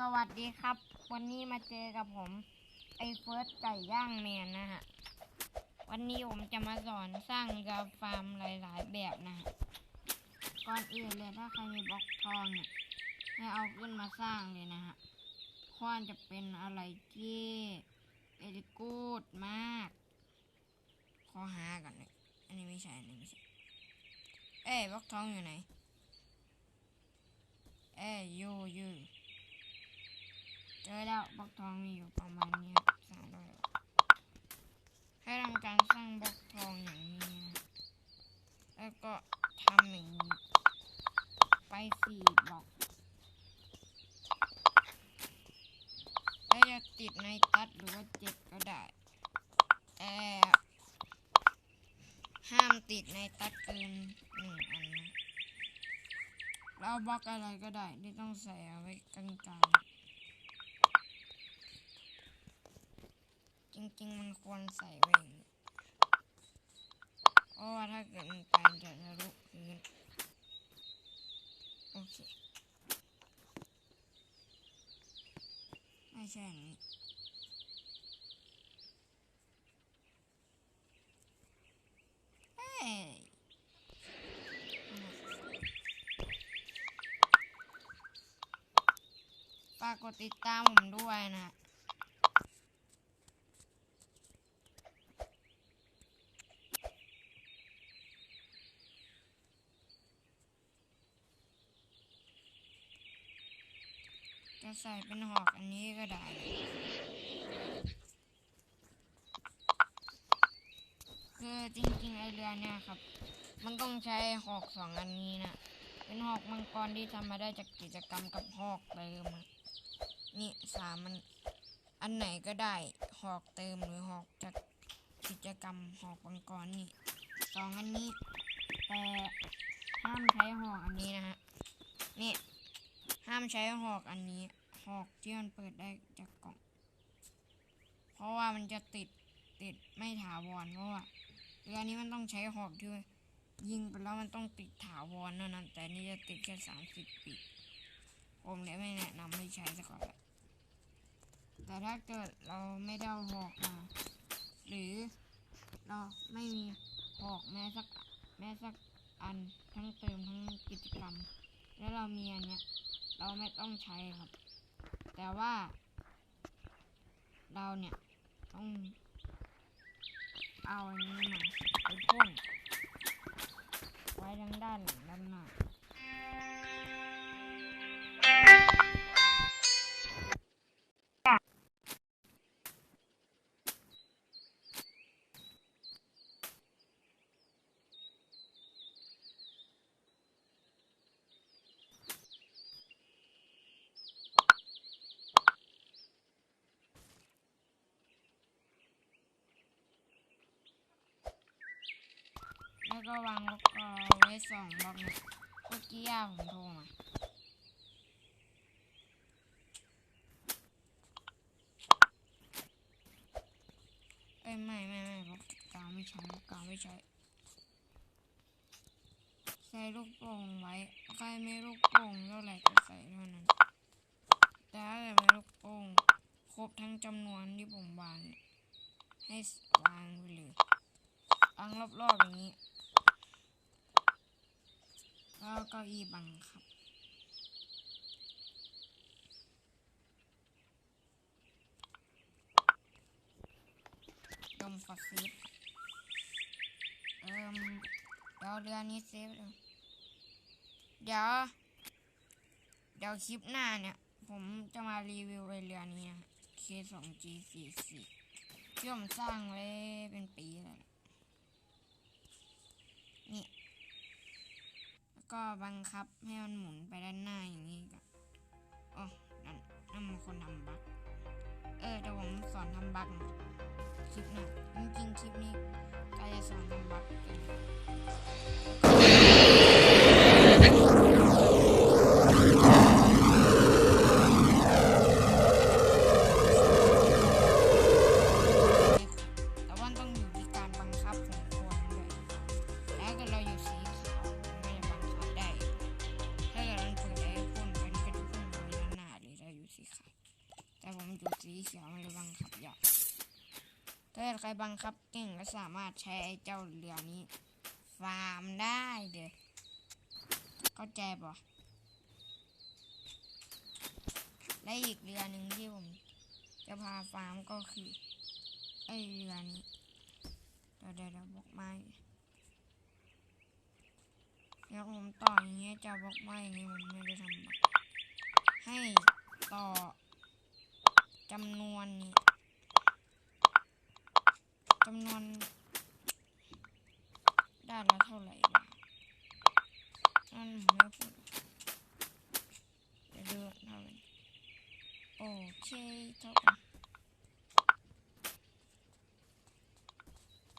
สวัสดีครับ วันนี้มาเจอกับผม ไอเฟิร์สไก่ย่างแมนนะฮะ วันนี้ผมจะมาสอนสร้างเรือฟาร์มหลาย ๆ แบบนะฮะ ก่อนอื่นเลยถ้าใครมีบล็อกทองเนี่ยให้เอาขึ้นมาสร้างเลยนะฮะควานจะเป็นอะไรที่เอลิกูดมาก ขอหาก่อนเลยอันนี้ไม่ใช่ อันนี้ไม่ใช่ เอ้บล็อกทองอยู่ไหน เอ้ยอยูอยู เจอแล้วบล็อกทองมีอยู่ประมาณนี้สามร้อยให้ทำการสร้างบล็อกทองอย่างนี้นะแล้วก็ทำอย่างนี้ไปสี่บล็อกแล้วจะติดในตัดหรือว่าเจ็ดก็ได้ แต่ห้ามติดในตัดเกินหนึ่งอันนะเราบล็อกอะไรก็ได้ที่ต้องใส่เอาไว้กลางๆ จริงๆมันควรใส่ไว้อย่างนี้เพราะว่าถ้าเกิดมันไปมันจะทะลุพื้นโอเค ไม่ใช่อันนี้เฮ้ยฝากกดติดตามผมด้วยนะ ใส่เป็นหอกอันนี้ก็ได้ คือจริงๆไอเรือเนี่ยครับ มันต้องใช้หอกสองอันนี้นะเป็นหอกมังกรที่ทำมาได้จากกิจกรรมกับหอกเติมนี่สามมันอันไหนก็ได้หอกเติมหรือหอกจากกิจกรรมหอกมังกรนี่สองอันนี้ แต่ห้ามใช้หอกอันนี้นะฮะนี่ห้ามใช้หอกอันนี้ หอกที่มันเปิดได้จากกล่อง เพราะว่ามันจะติดติดไม่ถาวรเพราะว่าเรือนี้มันต้องใช้หอกที่ยิงไปแล้วมันต้องติดถาวรเท่านั้น แต่นี่จะติดแค่สามสิบปีผมเลยไม่แนะนำให้ใช้สักก่อนแต่ถ้าเกิดเราไม่ได้หอกมา หรือเราไม่มีหอกแม้สักแม้สักอันทั้งเติมทั้งกิจกรรม แล้วเรามีอันเนี้ยเราไม่ต้องใช้ครับ แต่ว่า เราเนี่ยต้องเอาอันนี้มาไปพ่นไว้ทางด้านหลังด้านหน้า แล้วก็วางล็อกอาไว้สองบล็อกเนี่ยเมื่อกี้ย่าผมโทรมาเอ้ยไม่ไม่ไม่บล็อกกาวไม่ใช้บล็อกกาวไม่ใช้ใส่ลูกโป่งไว้ใครไม่ลูกโป่งเท่าไหร่ก็ใส่เท่านั้นแต่ถ้าเกิดไม่ลูกโป่งครบทั้งจำนวนที่ผมวางให้วางไปเลยวางรอบๆอย่างนี้ แล้วเก็อีบังครับ ดมขอเซฟเอิ่มเดี๋ยวเรือนี้เซฟเดี๋ยว เดี๋ยวคลิปหน้าเนี่ย ผมจะมารีวิวไอเรือนี้นะ K2G44 ที่ผมสร้างไว้เป็นปีแล้วนะนี่ แล้วก็บังคับให้มันหมุนไปด้านหน้าอย่างนี้ก่อนโอ้นั่นนั่นมันคนทำบั๊กเออเดี๋ยวผมสอนทำบั๊กคลิปหน้าจริงๆคลิปนี้ก็จะสอนทำบั๊กกัน ถ้าเกิดใครบังคับเก่งก็สามารถใช้เจ้าเรือนี้ ฟาร์มได้เด้อเข้าใจปะและอีกเรือหนึ่งที่ผมจะพาฟาร์มก็คือไอเรือนี้เดี๋ยวเดี๋ยวเดี๋ยวบอกไม่แล้วผมต่ออย่างเงี้ยจะบอกไม่อย่างงี้ยผมไม่ได้ทำให้ต่อจำนวนนี้ จำนวนได้แล้วเท่าไหร่นั่นผมไม่พูดเดี๋ยวดูเท่าไหร่โอเคเท่ากัน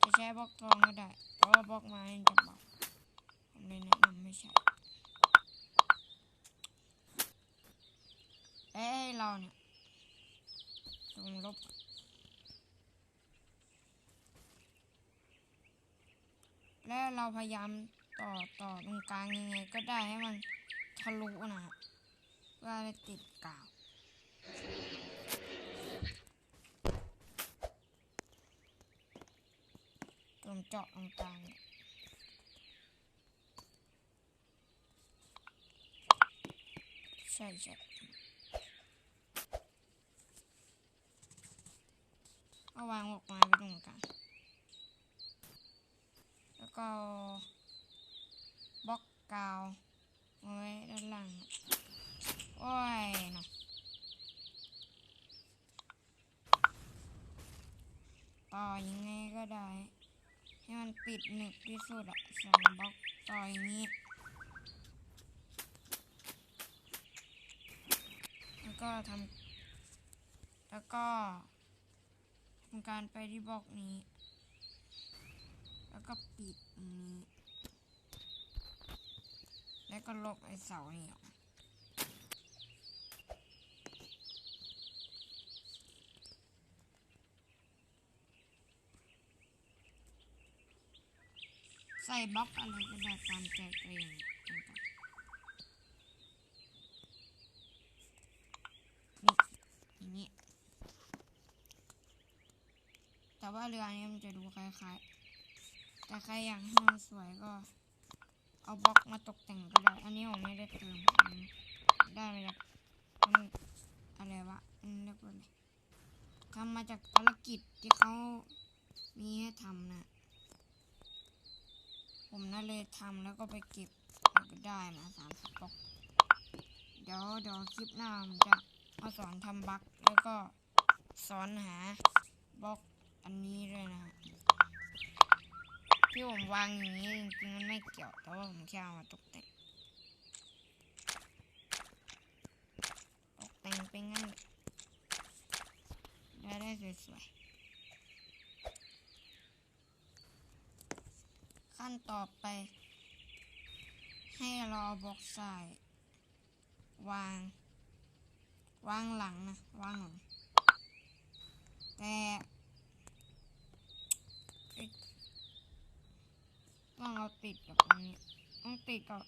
จะใช้บล็อกทองก็ได้เพราะว่าบล็อกไม้จะเบาผมเลยแนะนำไม่ใช่เอ้ยเราเนี่ยลงลบ แล้วเราพยายามต่อต่อตรงกลางยังไงก็ได้ให้มันทะลุนะฮะเพื่อจะติดกาวตรงเจาะตรงกลางเนี่ยใช่ใช่เอาวางออกมาไว้ตรง กาวบล็อกกาวเอาไว้ด้านล่างโอ้ยนะต่อยังไงก็ได้ ให้มันปิดหนึบที่สุดอะสองบล็อกต่ออย่างนี้แล้วก็ทำแล้วก็ทำการไปที่บล็อกนี้ แล้วก็ปิดนนี้ แล้วก็ลบไอ้เสานี่ออกใส่บล็อกอะไรก็ได้ตามใจตัวเองนี่อย่างนี้ แต่ว่าเรือนี้มันจะดูคล้ายๆ แต่ใครอยากให้มันสวยก็ เอาบล็อกมาตกแต่งก็ได้ อันนี้ผมไม่ได้เติมได้มาจากมันอะไรวะอันนี้เรียกว่าอะไรทำมาจากภารกิจที่เขามีให้ทำนะ ผมน่าเลยทำแล้วก็ไปเก็บแล้วก็ได้มาสามสิบบล็อกเดี๋ยวเดี๋ยวคลิปหน้าผมจะมาสอนทำบล็อกแล้วก็สอนหาบล็อกอันนี้ด้วยนะฮะ ที่ผมวางอย่างนี้จริงๆมันไม่เกี่ยวแต่ว่าผมแค่เอามาตกแต่งตกแต่งเป็นงั้นได้ได้สวยๆขั้นต่อไป ให้รอบล็อกใส่วาง วางหลังนะ วางหลังแต่เอ้ย ต้องเอาติดกับตรงนี้ต้องติดกับ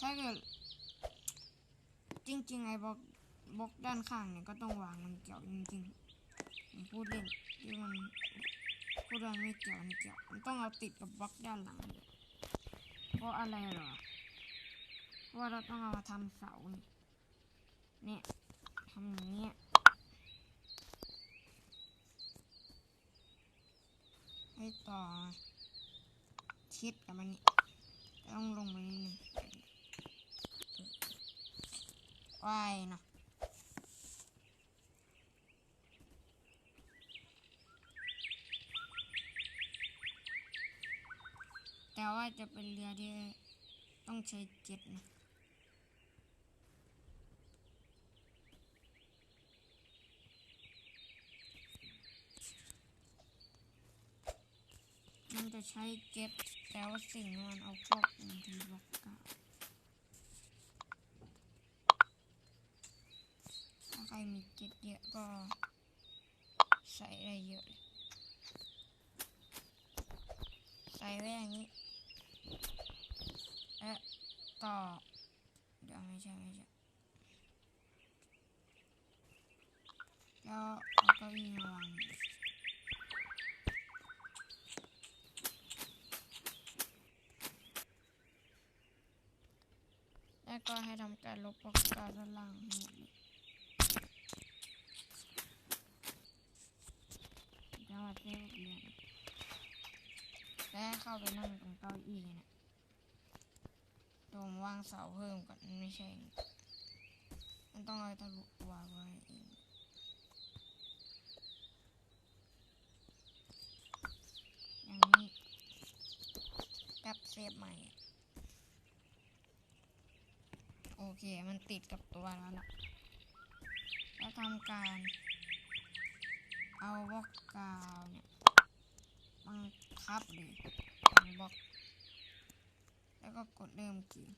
ถ้าเกิด จริง ๆ ไอ้บล็อกบล็อกด้านข้างเนี่ยก็ต้องวางมันเกี่ยวจริงๆผมพูดเล่นที่มันพูดว่าไม่เกี่ยวมันเกี่ยวมันต้องเอาติดกับบล็อกด้านหลังเพราะอะไรเหรอเพราะเราต้องเอามาทำเสาเนี่ยทำอย่างเนี้ยให้ต่อ ชิดกับมันนี่ต้องลงไปนิดนึงว่ายนะแต่ว่าจะเป็นเรือที่ต้องใช้เจ็ตนะ จะใช้เจ็ตแต่ว่าสิ่งมันเอาพวกบางทีบล็อกเก่าถ้าใครมีเจ็ตเยอะก็ใส่ได้เยอะ ใส่ไว้อย่างนี้ เอ๊ะต่อ เดี๋ยวไม่ใช่ไม่ใช่ แแล้วเอาเก้าอี้มาวางแล้วก็ให้ทำ การลบบล็อกกาด้านล่างให้หมดเลยจังหวัดเทพเรียนและให้เข้าไปนั่งตรงเก้าอี้นะตรงวางเสาเพิ่มก่อนไม่ใช่ มันต้องเอาทะลุวางไว้เองอย่างนี้กับเซฟใหม่ โอ เค มันติดกับตัวแล้วล่ะแล้วทำการ เอาบล็อกกาวเนี่ยบังคับเลยบังบล็อก แล้วก็กดเริ่มเกีย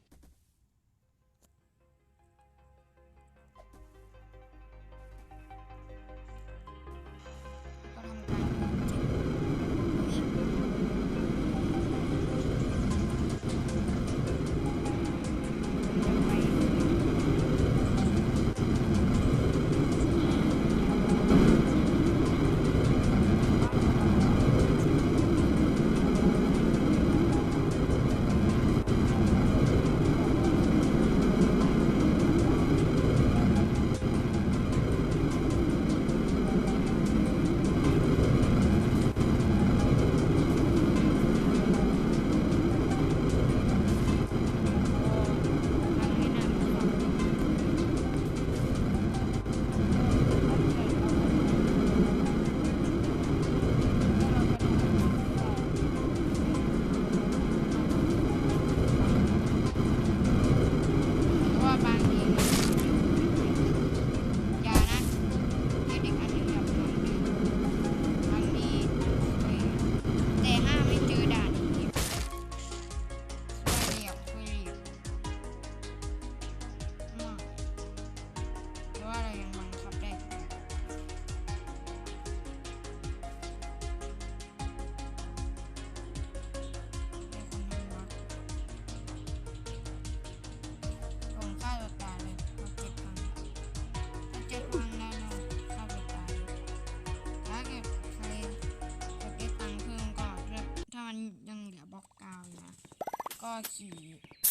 ก็ขี่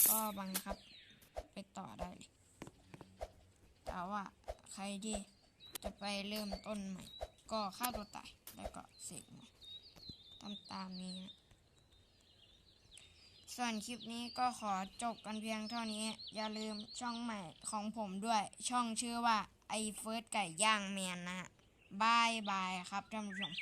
ก็บังคับ ไปต่อได้เลย แต่ว่าใครที่จะไปเริ่มต้นใหม่ ก็ฆ่าตัวตายแล้วก็เสกใหม่ตามตามนี้นะส่วนคลิปนี้ก็ขอจบกันเพียงเท่านี้ อย่าลืมช่องใหม่ของผมด้วย ช่องชื่อว่าไอเฟิร์สไก่ย่างแมนนะฮะบายบายครับท่านผู้ชม